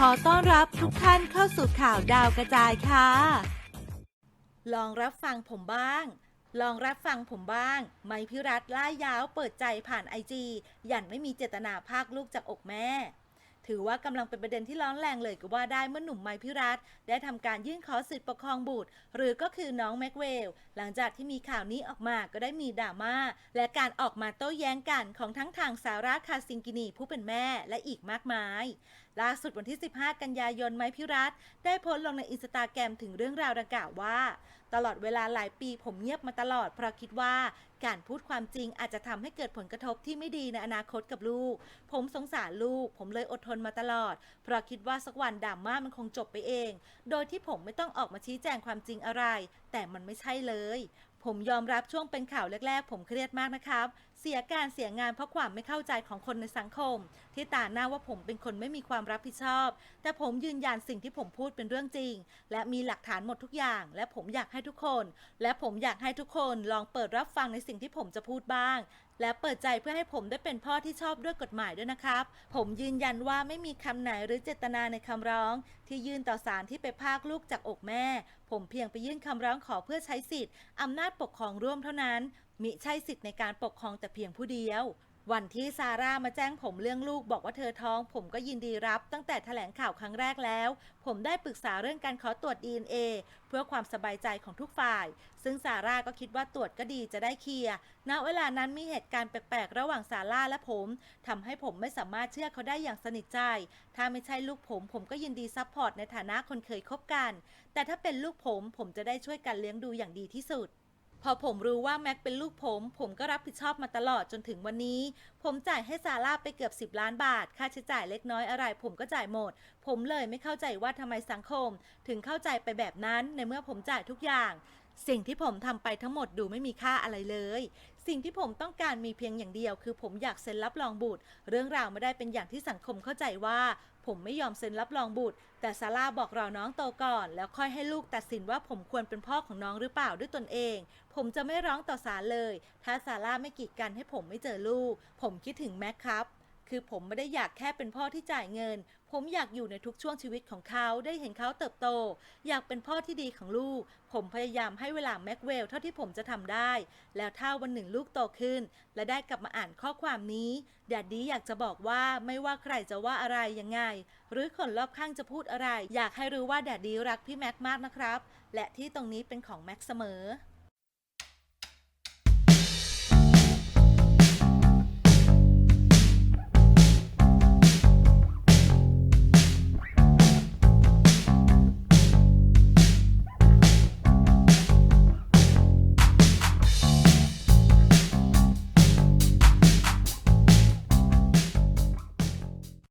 ขอต้อนรับทุกท่านเข้าสู่ข่าวดาวกระจายค่ะ ลองรับฟังผมบ้าง ลองรับฟังผมบ้าง ไมพิรัตล่ายาวเปิดใจผ่านไอจียันไม่มีเจตนาพากลูกจากอกแม่ ถือว่ากำลังเป็นประเด็นที่ร้อนแรงเลยก็ว่าได้เมื่อหนุ่มไมพิรัตได้ทำการยื่นขอสิทธิปกครองบุตร หรือก็คือน้องแม็กเวล หลังจากที่มีข่าวนี้ออกมาก็ได้มีดราม่าและการออกมาโต้แย้งกันของทั้งทางสาราคาซิงกินีผู้เป็นแม่และอีกมากมาย ล่าสุดวันที่ 15 กันยายนไมพิรัตได้โพสต์ลงในอินสตาแกรมถึงเรื่องราวดังกล่าวว่า ตลอดเวลาหลายปีผมเงียบมาตลอดเพราะคิดว่าการพูดความจริงอาจจะทำให้เกิดผลกระทบที่ไม่ดีในอนาคตกับลูก ผมสงสารลูก ผมเลยอดทนมาตลอด เพราะคิดว่าสักวันดราม่ามันคงจบไปเอง โดยที่ผมไม่ต้องออกมาชี้แจงความจริงอะไร แต่มันไม่ใช่เลย ผมยอมรับช่วงเป็นข่าวแรกๆ ผมเครียดมากนะครับ เสียการเสียงานเพราะความไม่เข้าใจของคนในสังคม ที่ตาหน้าว่าผมเป็นคนไม่มีความรับผิดชอบ แต่ผมยืนยันสิ่งที่ผมพูดเป็นเรื่องจริง และมีหลักฐานหมดทุกอย่าง และผมอยากให้ทุกคน และผมอยากให้ทุกคนลองเปิดรับฟังในสิ่งที่ผมจะพูดบ้าง และเปิดใจเพื่อให้ผมได้เป็นพ่อที่ชอบด้วยกฎหมายด้วยนะครับ ผมยืนยันว่าไม่มีคำไหนหรือเจตนาในคำร้อง ที่ยื่นต่อศาลที่ไปพากลูกจากอกแม่ ผมเพียงไปยื่นคำร้องขอเพื่อใช้สิทธิ์อำนาจปกครองร่วมเท่านั้นมิใช่สิทธิ์ในการปกครองแต่เพียงผู้เดียว วันที่ซาร่ามาแจ้งผมเรื่องลูกบอกว่าเธอท้อง ผมก็ยินดีรับ ตั้งแต่แถลงข่าวครั้งแรกแล้ว ผมได้ปรึกษาเรื่องการขอตรวจ DNA เพื่อความสบายใจของทุกฝ่าย ซึ่งซาร่าก็คิดว่าตรวจก็ดีจะได้เคลียร์ณเวลานั้นมีเหตุการณ์แปลกๆ ระหว่างซาร่าและผมทำให้ผมไม่สามารถเชื่อเขาได้อย่างสนิทใจ ถ้าไม่ใช่ลูกผม ผมก็ยินดีซัพพอร์ตในฐานะคนเคยคบกัน แต่ถ้าเป็นลูกผมผมจะได้ช่วยกันเลี้ยงดูอย่างดีที่สุด อผมรู้ว่าแม็กเป็นลูกผม ผมก็รับผิดชอบมาตลอดจนถึงวันนี้ ผมจ่ายให้ซาร่าไปเกือบ 10 ล้านบาท ค่าใช้จ่ายเล็กน้อยอะไร ผมก็จ่ายหมด ผมเลยไม่เข้าใจว่าทำไมสังคม ถึงเข้าใจไปแบบนั้นในเมื่อผมจ่ายทุกอย่าง สิ่งที่ผมทำไปทั้งหมดดูไม่มีค่าอะไรเลย สิ่งที่ผมต้องการมีเพียงอย่างเดียว คือผมอยากเซ็นรับรองบุตร เรื่องราวไม่ได้เป็นอย่างที่สังคมเข้าใจว่า ผมไม่ยอมเซ็นรับรองบุตร แต่ซาร่าบอกรอน้องโตก่อน แล้วค่อยให้ลูกตัดสินว่าผมควรเป็นพ่อของน้องหรือเปล่าด้วยตนเอง ผมจะไม่ร้องต่อศาลเลย ถ้าซาร่าไม่กีดกันให้ผมไม่เจอลูก ผมคิดถึงแม็กครับ คือผมไม่ได้อยากแค่เป็นพ่อที่จ่ายเงิน ผมอยากอยู่ในทุกช่วงชีวิตของเขาได้เห็นเขาเติบโต อยากเป็นพ่อที่ดีของลูก ผมพยายามให้เวลาแม็กเวลเท่าที่ผมจะทำได้ แล้วถ้าวันหนึ่งลูกโตขึ้น และได้กลับมาอ่านข้อความนี้แดดดี้อยากจะบอกว่าไม่ว่าใครจะว่าอะไรยังไง หรือคนรอบข้างจะพูดอะไร อยากให้รู้ว่าแดดดี้รักพี่แม็กมากนะครับ และที่ตรงนี้เป็นของแม็กเสมอ